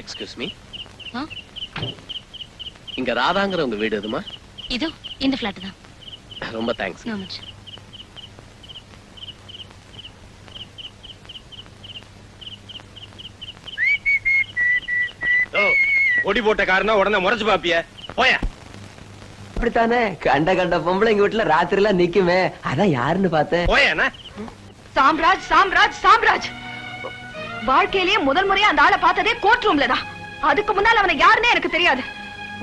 Excuse me? இங்க ராதாங்கிற உங்க வீடு எதுமா? இதோ இந்த ஃபிளாட் தான். ரொம்ப தேங்க்ஸ் நோ மச் ஒடி போட்ட காரணம் உடனே முறைச்சு பாப்பிய. போய. அப்படித்தானே? கண்ட கண்ட பொம்பளை எங்க வீட்டுல ராத்திரி எல்லாம் நிக்குமே. அதான் யாருன்னு பார்த்தேன். சாம்ராஜ் சாம்ராஜ் சாம்ராஜ்! வாழ்க்கையிலேயே முதல் முறையா அந்த ஆளை பார்த்ததே கோர்ட் ரூம்ல தான். அதுக்கு முன்னால் அவனை யாருன்னே எனக்கு தெரியாது.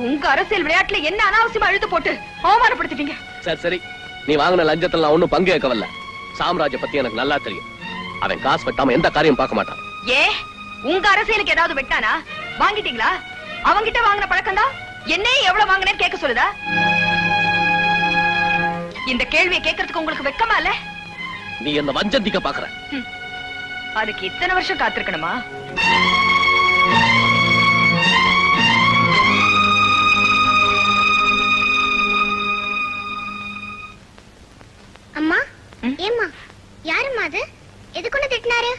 உங்க அரசியல் விளையாட்டுல என்ன அனாவசியமா இழுத்து போட்டு அவமானப்படுத்திட்டீங்க? சரி சரி. நீ வாங்கின லஞ்சத்துல நான் ஒண்ணும் பங்கு கேட்கவில்ல சாம்ராஜ்ய பத்தி எனக்கு நல்லா தெரியும். அவன் காசு வெட்டாம எந்த காரியம் பார்க்க மாட்டான். ஏ உங்க அரசியலுக்கு ஏதாவது வெட்டானா? வாங்கிட்டீங்களா? அவங்கிட்ட வாங்கின பழக்கம் தான்? என்னையே எவ்வளவு வாங்கினேன்னு கேட்க சொல்லுதா? இந்த கேள்வியை கேட்கறதுக்கு உங்களுக்கு வெக்கமா இல்ல? நீ என்ன வஞ்சந்திக்க பாக்குற? அதுக்கு இத்தனை வருஷம் காத்திருக்கணுமா அம்மா? ஏம்மா யாரும்மா அது எதுக்குன்னு திட்டினாரு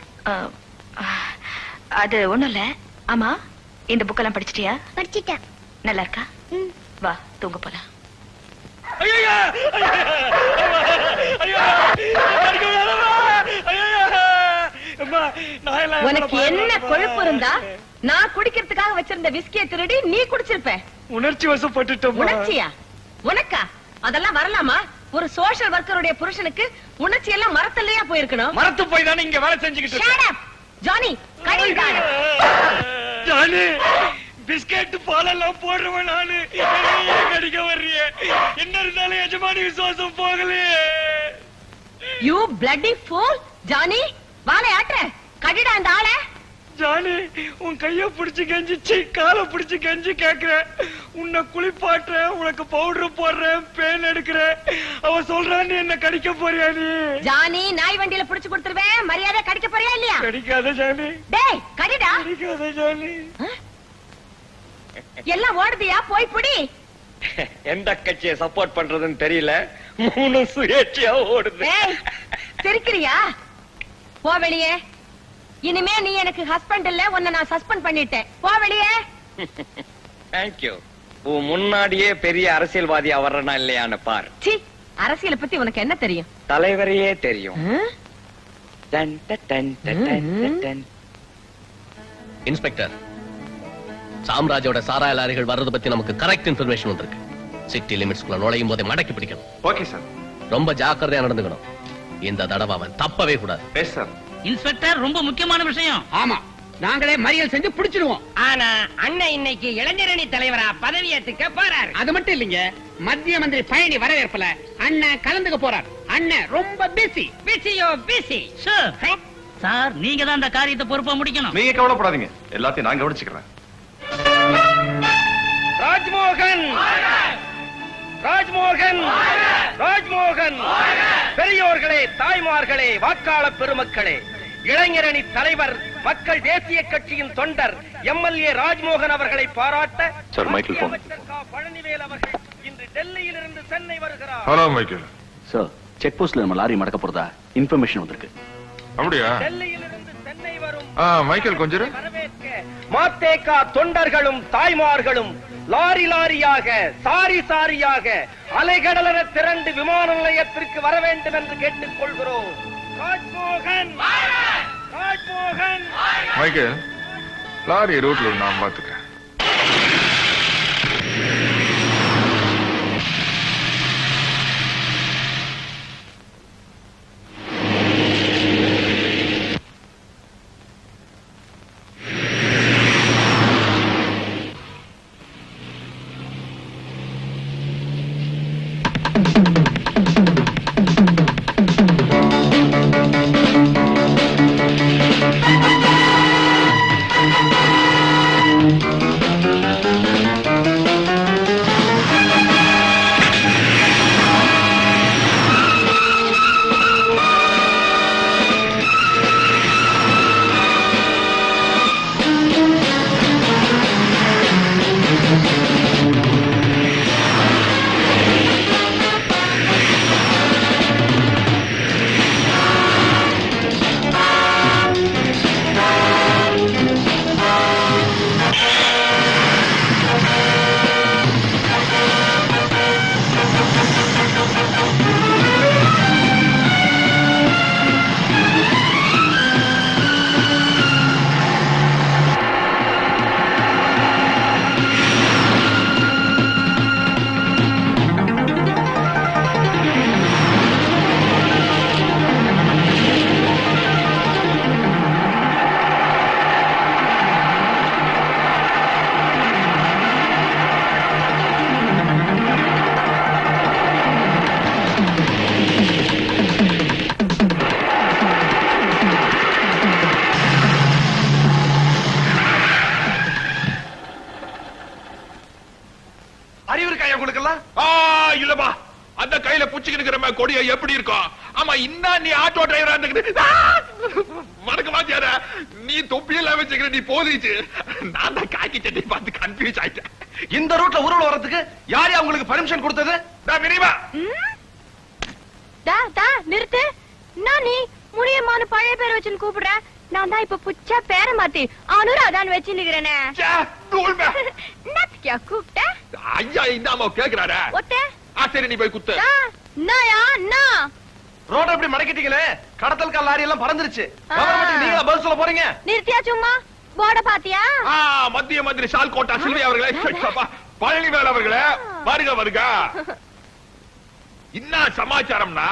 அது ஒண்ணும் இல்ல ஆமா இந்த புக்கெல்லாம் படிச்சிட்டியா படிச்சிட்டேன் நல்லா இருக்கா. வா தூங்க போலாம் உனக்கு என்ன கொழுப்பு இருந்தா? நான் குடிக்கிறதுக்காக வச்சிருந்த விஸ்கியை திருடி நீ குடிச்சிருப்ப. உணர்ச்சி வசப்பட்டுட்டோம்? உணர்ச்சியா? உனக்கா? அதெல்லாம் வரலாமா? ஒரு சோஷியல் ஒர்க்கருடைய புருஷனுக்கு உணர்ச்சி எல்லாம் மரத்தல்லையா போயிருக்கணும். மரத்து போய் தானே இங்க வேலை செஞ்சுக்கிட்டு! ஜானி ஜானி பிஸ்கெட் பாலெல்லாம் போடுறவன் நானு. கடிக்க வர்றியே. என்ன இருந்தாலும் எஜமானி விசுவாசம் போகலையே. யூ பிளட்டி ஃபூல் ஜானி வாழை ஆட்டுற. கடிடா அந்த ஆளை. ஜானி உன் கைய பிடிச்சு கெஞ்சி சீ காலை பிடிச்சு கெஞ்சி கேக்குறேன். உன்னை குளிப்பாட்டுறேன் உனக்கு பவுடர் போடுறேன் பேன் எடுக்கிறேன். அவ சொல்றான் நீ என்ன கடிக்க போறியா நீ? ஜானி நாய் வண்டியில புடிச்சு கொடுத்துருவேன். மரியாதை கடிக்க போறியா இல்லையா? கடிக்காத ஜானி. டேய் கடிடா. கடிக்காத ஜானி. எல்லாம் ஓடுதியா? போய் புடி. எந்த கட்சியை சப்போர்ட் பண்றதுன்னு தெரியல. மூணு சுயேட்சையா ஓடுது. சிரிக்கிறியா? போ வெளியே. இனிமே நீ எனக்கு ஹஸ்பண்ட் இல்ல உன்னை நான் சஸ்பெண்ட் பண்ணிட்டேன். போ வெளியே. தேங்க்யூ உன் முன்னாடியே பெரிய அரசியல்வாதியா வர்றனா இல்லையான்னு பார். சி அரசியலை பத்தி உனக்கு என்ன தெரியும்? தலைவரையே தெரியும்? டன் டன் டன் டன். இன்ஸ்பெக்டர் சாம்ராஜோட சாராய லாரிகள் வர்றது பத்தி நமக்கு கரெக்ட் இன்ஃபர்மேஷன் வந்திருக்கு. சிட்டி லிமிட்ஸ்குள்ள நுழையும் போதே மடக்கி பிடிக்கணும். ஓகே சார் ரொம்ப ஜாக்கிரதையா நடந்துக்கணும். இந்த தடவை அவன் தப்பவே கூடாது. இன்ஸ்பெக்டர் ரொம்ப முக்கியமான விஷயம். ஆமா நாங்களே மறியல் செஞ்சு பிடிச்சிருவோம் ஆனா அண்ணன் இன்னைக்கு இளைஞரணி தலைவரா பதவியேத்துக்க போறாரு. அது மட்டும் இல்லைங்க மத்திய மந்திரி பயணி வரவேற்புல அண்ணன் கலந்துக்க போறார். அண்ணன் ரொம்ப பிஸி பிசியோ பிசி சார் நீங்க தான் இந்த காரியத்தை பொறுப்பா முடிக்கணும். நீங்க கவலைப்படாதீங்க எல்லாத்தையும் நான் கவனிச்சுக்கிறேன். ராஜ்மோகன்! ராஜ்மோகன்! ராஜ்மோகன்! பெரியோர்களே தாய்மார்களே வாக்காளர் பெருமக்களே இளைஞரணி தலைவர் மக்கள் தேசிய கட்சியின் தொண்டர் எம்எல்ஏ ராஜ்மோகன் அவர்களை பாராட்ட. பழனிவேல் அவர்கள் இன்று டெல்லியிலிருந்து சென்னை வருகிறார். ஹலோ மைக்கேல் சார் செக் போஸ்ட்ல நம்ம லாரி மடக்க போறதா? இன்ஃபர்மேஷன் வந்திருக்கு. அப்படியா? டெல்லியிலிருந்து சென்னை வரும் ஆ மைக்கேல் கொஞ்சம். வரவேற்க மாத்தேகா தொண்டர்களும் தாய்மார்களும் லாரி லாரியாக சாரி சாரியாக அலைகடலென திரண்டு விமான நிலையத்திற்கு வர வேண்டும் என்று கேட்டுக் கொள்கிறோம் மைக்கேல் லாரி ரூட்ல நான் பாத்துக்கிறேன் கொடியோ எப்படி இருக்கும் ஆமா இன்னும் நீ ஆட்டோ டிரைவரா இருந்துக்கிட்டு வணக்கம் வாத்தியார நீ தொப்பியெல்லாம் வச்சுக்கிற நீ போதிச்சு. நான் தான் காக்கி சட்டை பார்த்து கன்ஃபியூஸ் ஆயிட்டேன். இந்த ரூட்ல ஊர்வலம் வர்றதுக்கு யார் உங்களுக்கு பர்மிஷன் கொடுத்தது? நான் விரிவா டா டா நிறுத்து. நான் நீ முடியமான பழைய பேர் வச்சுன்னு கூப்பிடுற. நான் தான் இப்ப புச்சா பேர மாத்தி அனுராதான் வச்சு நிக்கிறேனே. நத்தியா கூப்பிட்ட? ஐயா இந்த அம்மா கேக்குறாரா சரி நீ போய் குத்து. ரோட எப்படி மடக்கிட்டீங்களே? கடத்தல் கால் லாரி எல்லாம் பறந்துருச்சு நீங்களா பதில் சொல்ல போறீங்க? நிறுத்தியா சும்மா? போர்ட பாத்தியா மத்திய மந்திரி ஷால் கோட்டா சில்வி அவர்களே. பழனிவேல் அவர்களே வருக வருக என்ன சமாச்சாரம்னா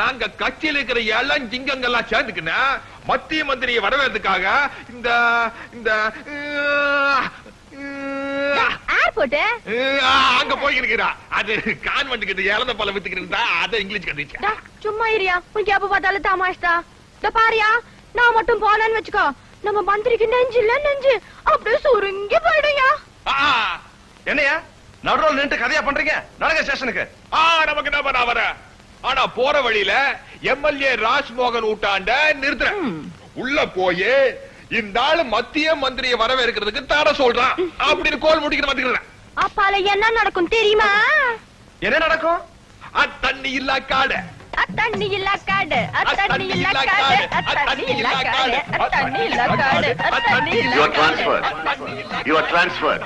நாங்க கட்சியில் இருக்கிற இளம் சிங்கங்கள்லாம் சேர்ந்துக்கின மத்திய மந்திரியை வரவேற்றதுக்காக இந்த இந்த ஏர்போர்ட் அங்க போயிருக்கிறா அது கான்வெண்ட் கிட்ட இழந்த பல வித்துக்கிட்டு அதை இங்கிலீஷ் கத்துச்சு டா சும்மா இருயா உனக்கு எப்ப பார்த்தாலும் தமாஷ்தா இந்த பாரியா நான் மட்டும் போனேன்னு வச்சுக்கோ. நம்ம மந்திரிக்கு நெஞ்சு இல்ல நெஞ்சு. அப்படியே சுருங்கி போயிடுயா ஆ, என்னையா? நடுரோல் நின்று கதையா பண்றீங்க? நடங்க ஸ்டேஷனுக்கு. ஆ, நமக்கு என்ன நான் வரேன் ஆனா போற வழியில எம்எல்ஏ ராஜ்மோகன் ஊட்டாண்ட நிறுத்துறேன். உள்ள போய் இந்த ஆளு மத்திய மந்திரியை வரவேற்கிறதுக்கு தர சொல்றான் அப்படின்னு கோல் முடிக்கிற மாட்டேங்கிறேன் அப்பால என்ன நடக்கும் தெரியுமா என்ன நடக்கும் தண்ணி இல்லா காடு அத்தண்ணி இல்ல காடு அத்தண்ணி இல்ல காடு அத்தண்ணி இல்ல காடு அத்தண்ணி இல்ல காடு அத்தண்ணி இல்ல You are காடு transferred. You are transferred.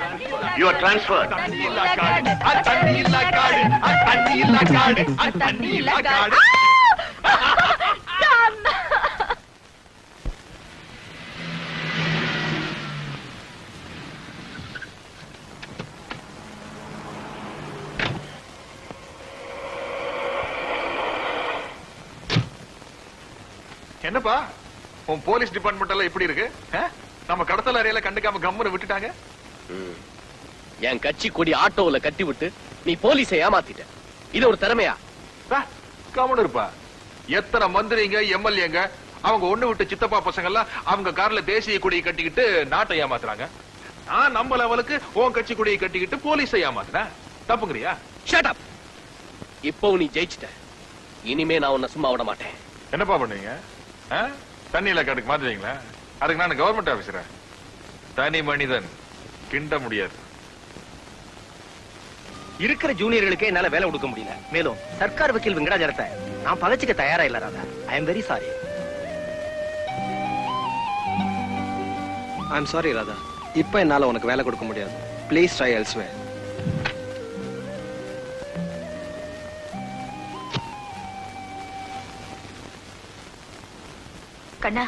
You are transferred. தண்ணி இல்லா காடு தண்ணி இல்லா காடு தண்ணி இல்லா காடு தண்ணி இல்லா காடு என்னப்பா? உன் போலீஸ் டிபார்ட்மெண்ட் எல்லாம் எப்படி இருக்கு? நம்ம கடத்தல் அறையில கண்டுக்காம கம்முன்னு விட்டுட்டாங்க? என் கட்சி கொடி ஆட்டோவுல கட்டி விட்டு நீ போலீஸை ஏமாத்திட்ட. இது ஒரு திறமையா? கம்முன்னு இருப்பா. எத்தனை மந்திரிங்க எம்எல்ஏங்க அவங்க ஒண்ணு விட்டு சித்தப்பா பசங்க எல்லாம் அவங்க கார்ல தேசிய கொடியை கட்டிக்கிட்டு நாட்டை ஏமாத்துறாங்க. நான் நம்ம லெவலுக்கு உன் கட்சி கொடியை கட்டிக்கிட்டு போலீஸை ஏமாத்துறேன். தப்புங்கிறியா? ஷட் அப் இப்போ நீ ஜெயிச்சிட்ட. இனிமே நான் உன்னை சும்மா விட மாட்டேன். என்னப்பா பண்ணுவீங்க? தண்ணி இலக்காட்டுக்கு மாத்துவீங்களா அதுக்கு நான் கவர்மெண்ட் ஆபீசரா தனி மனிதன். கிண்ட முடியாது. இருக்கிற ஜூனியர்களுக்கு என்னால வேலை கொடுக்க முடியல. மேலும் சர்க்கார் வக்கீல் வெங்கடாஜலத்தை நான் பகச்சிக்க தயாரா இல்ல Radha. I am very sorry I am sorry Radha. இப்போ என்னால உனக்கு வேலை கொடுக்க முடியாது. ப்ளீஸ் ட்ரை எல்ஸ்வே கண்ணா.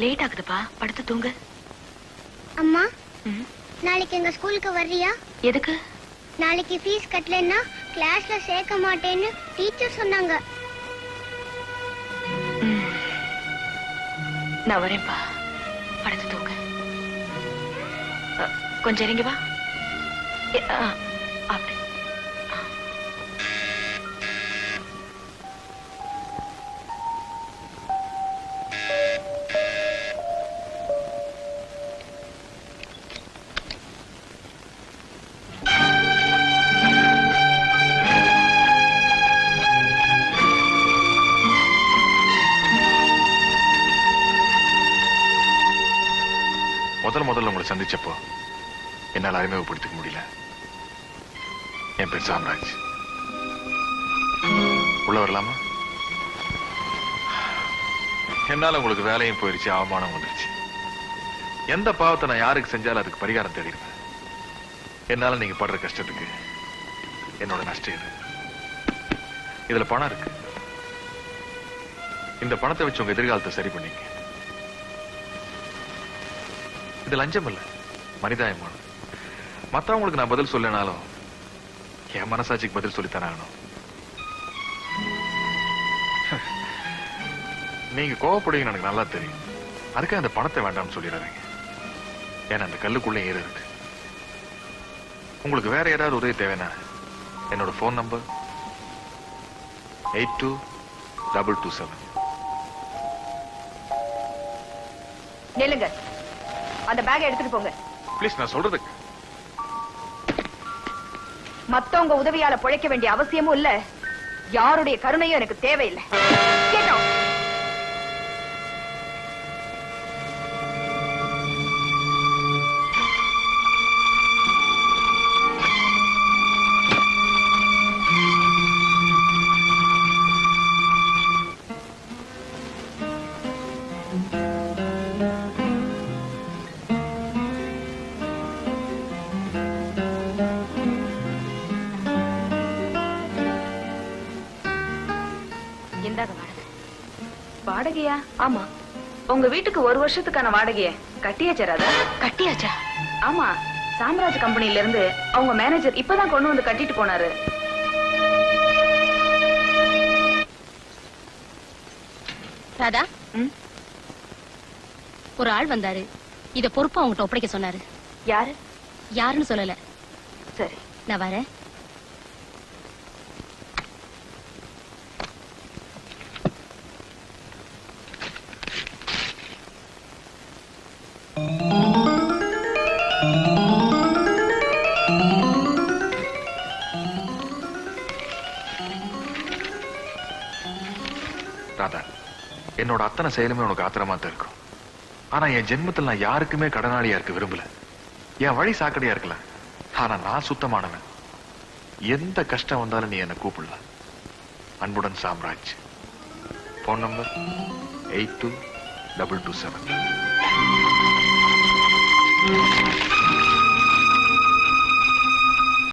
லேட் ஆகுதுப்பா. படுத்து தூங்கு. அம்மா நாளைக்கு எங்க ஸ்கூலுக்கு வர்றியா? எதுக்கு? நாளைக்கு ஃபீஸ் கட்டலன்னா கிளாஸ்ல சேர்க்க மாட்டேன்னு டீச்சர் சொன்னாங்க. நான் வரேன்ப்பா. படுத்து தூங்கு. கொஞ்சம் இறங்கி வா. அவரை சந்திச்சப்போ என்னால அறிமுகப்படுத்திக்க முடியல. என் பேர் சாம்ராஜ். உள்ள வரலாமா? என்னால உங்களுக்கு வேலையும் போயிருச்சு அவமானம் வந்துருச்சு. எந்த பாவத்தை நான் யாருக்கு செஞ்சாலும் அதுக்கு பரிகாரம் தேடிடுவேன். என்னால நீங்க படுற கஷ்டத்துக்கு என்னோட நஷ்டம் இது. இதுல பணம் இருக்கு. இந்த பணத்தை வச்சு உங்க எதிர்காலத்தை சரி பண்ணிங்க இது லஞ்சம் இல்லை மனிதாயமானது. மற்றவங்களுக்கு நான் பதில் சொல்லனாலும் என் மனசாட்சிக்கு பதில் சொல்லித்தானே ஆகணும். நீங்க கோவப்படுவீங்க எனக்கு நல்லா தெரியும். அதுக்காக அந்த பணத்தை வேண்டாம்னு சொல்லிடாதீங்க. ஏன்னா அந்த கல்லுக்குள்ளே ஏறு இருக்கு. உங்களுக்கு வேற ஏதாவது உதவி தேவைன்னா என்னோட phone number eight two double two seven நில்லுங்க. அந்த பேக் எடுத்துட்டு போங்க. ப்ளீஸ் நான் சொல்றதுக்கு. மத்தவங்க உதவியால பிழைக்க வேண்டிய அவசியமும் இல்ல. யாருடைய கருணையும் எனக்கு தேவையில்லை. இந்தாங்க வாடகை. வாடகையா? ஆமா. உங்க வீட்டுக்கு ஒரு வருஷத்துக்கான வாடகைய கட்டியாச்சா ராதா கட்டியாச்சா? ஆமா. சாம்ராஜ் கம்பெனில இருந்து அவங்க மேனேஜர் இப்பதான் கொண்டு வந்து கட்டிட்டு போனாரு. ராதா? ஒரு ஆள் வந்தாரு. இத பொறுப்பு அவங்ககிட்ட ஒப்படைக்க சொன்னாரு. யாரு? யாருன்னு சொல்லல. சரி. நான் வரேன். என்னோட அத்தனை செயலுமே உனக்கு ஆத்திரமா தான் இருக்கும். ஆனா என் ஜென்மத்தில் நான் யாருக்குமே கடனாளியா இருக்க விரும்பல. என் வழி சாக்கடையா இருக்கலாம் ஆனா நான் சுத்தமானவன். எந்த கஷ்டம் வந்தாலும் நீ என்ன கூப்பிடலாம் அன்புடன் Samraj. Phone number eight two double two seven